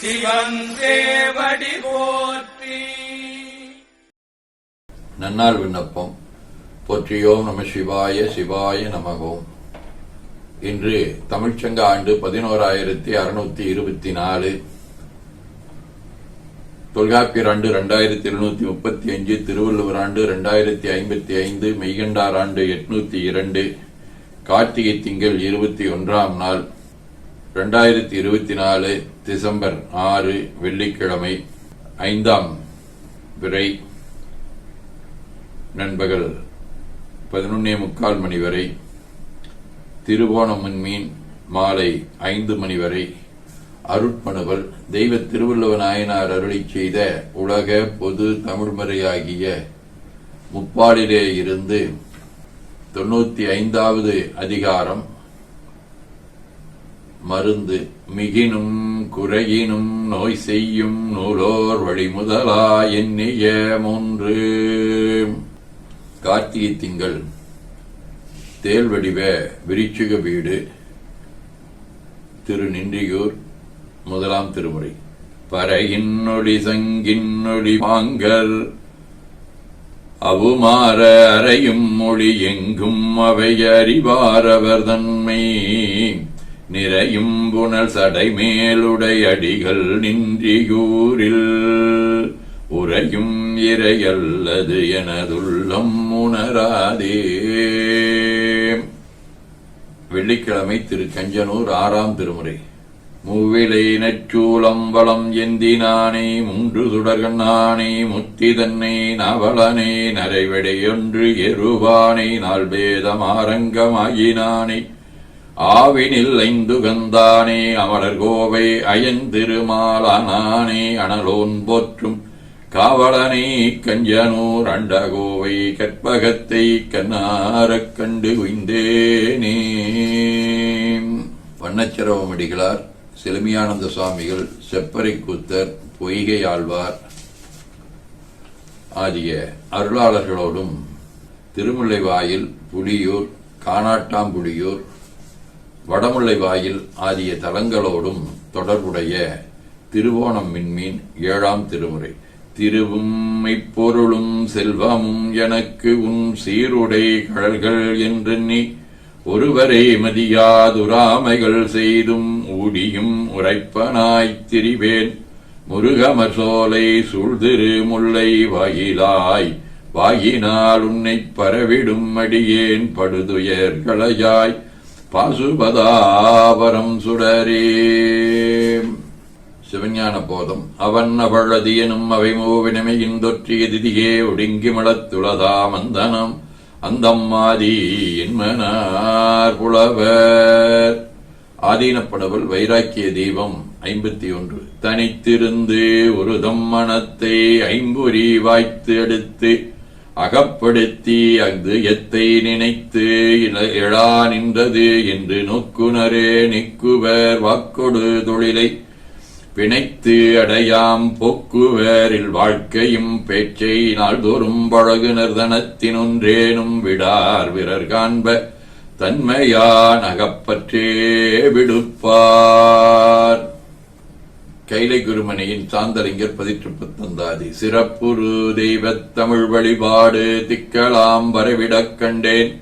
சிவன் போற்றி. நன்னாள் விண்ணப்பம். போற்றியோம் நம சிவாய சிவாய நமகோம். இன்று தமிழ்ச்சங்க ஆண்டு பதினோராயிரத்தி அறுநூத்தி இருபத்தி நாலு. தொல்காப்பியர் ஆண்டு ரெண்டாயிரத்தி எழுநூத்தி முப்பத்தி அஞ்சு திருவள்ளுவர் ஆண்டு ரெண்டாயிரத்தி ஐம்பத்தி ஐந்து மெய்கண்டார் ஆண்டு எட்நூத்தி இரண்டு கார்த்திகை திங்கள் இருபத்தி ஒன்றாம் நாள். ரெண்டாயிரத்தி இருபத்தி நாலு டிசம்பர் ஆறு வெள்ளிக்கிழமை ஐந்தாம் விரை நண்பகல் பதினொன்னே முக்கால் மணி வரை திருவோணம் மீன் மாலை ஐந்து மணி வரை அருட்மணுவல் தெய்வ திருவள்ளுவ நாயனார் அருளி செய்த உலக பொது தமிழ்மறையாகிய முப்பாடிலே இருந்து தொண்ணூத்தி ஐந்தாவது அதிகாரம் மருந்து மிகினும் குறையினும் நோய் செய்யும் நூலோர் வழி முதலா எண்ணிய மூன்று. கார்த்திகை திங்கள் தேல் வடிவ விரிச்சுக வீடு திரு நின்றியூர் முதலாம் திருமுறை. பறையின் சங்கின்னொடி வாங்கல் அவுமாற அறையும் மொழி எங்கும் அவை அறிவாரவர் தன்மை. நிறையும் புனல் சடை மேலுடை அடிகள் நின்றியூரில். உறையும் இறையல்லது எனதுள்ளம் உணராதே. வெள்ளிக்கிழமை திரு கஞ்சனூர் ஆறாம் திருமுறை. மூவிலை நச்சூலம்பலம் எந்தினானே மூன்று சுடர்கண்ணானே முத்தி தன்னை நவளனே நரைவடையொன்று எருவானை நால்பேதம் ஆரங்கமாயினானே ஆவினில் ஐந்து கந்தானே அமரர் கோவை அயன் திருமாலானே அனலோன் போற்றும் காவலனை கஞ்சனூர் அண்டகோவை கற்பகத்தை கண்ணாரக் கண்டு உய்ந்தேனே. வண்ணச்சிரவமடிகளார் செலுமியானந்த சுவாமிகள் செப்பரை கூத்தர் பொய்கை ஆழ்வார் ஆகிய அருளாளர்களோடும் திருமுல்லைவாயில் புலியூர் காணாட்டாம்புலியூர் வடமுல்லை வாயில் ஆகிய தலங்களோடும் தொடர்புடைய திருவோணம் மின்மீன் ஏழாம் திருமுறை. திருவும் இப்பொருளும் செல்வமும் எனக்கு உன் சீருடை கழல்கள் நீ ஒருவரை மதியாதுராமைகள் செய்தும் ஊடியும் உரைப்பனாய்த் திரிவேன். முருகமர் சோலை சூழ்திரு முல்லை வாயிலாய் வாயினால் உன்னைப் பரவிடும் அடியேன் படுதுயர்களையாய். பாசுபதாபரம் சுடரே. சிவஞான போதம். அவன் அவளதியனும் அவை மூவினமையின் தொற்றிய திதியே ஒடுங்கி மலத்துளதா மந்தனம். அந்தம்மாதி என்மனார் புலவர். ஆதீனப்படவல் வைராக்கிய தீபம் ஐம்பத்தி ஒன்று தனித்திருந்து ஒரு தம்மணத்தை ஐம்புரி வாய்த்து எடுத்து அகப்படுத்தி அஃது எத்தை நினைத்து இல- எழா நின்றது என்று நோக்குனரே நிக்குவர் வாக்கொடு தொழிலை. பிணைத்து அடையாம் போக்குவரில் வாழ்க்கையும் பேச்சை நாள்தோறும் பழகுனர் தனத்தினொன்றேனும் விடார் விரர் காண்ப தன்மையான் அகப்பற்றே விடுப்பார். கைலை குருமனையின் சாந்தலிங்கர் பதிற்று பத்தந்தாதி சிறப்புரு தெய்வத் தமிழ் வழிபாடு திக்கலாம் வரவிடக் கண்டேன்.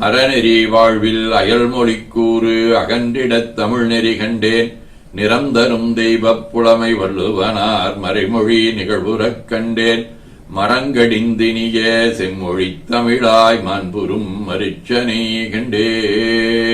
அறநெறி வாழ்வில் அயல்மொழி கூறு அகன்றிடத் தமிழ் நெறி கண்டேன். நிரந்தரும் தெய்வப் புலமை வள்ளுவனார் மறைமொழி நிகழ்வுறக் கண்டேன். மரங்கடிந்தினிய செம்மொழி தமிழாய் மாண்புறும் மரிச்சனை கண்டேன்.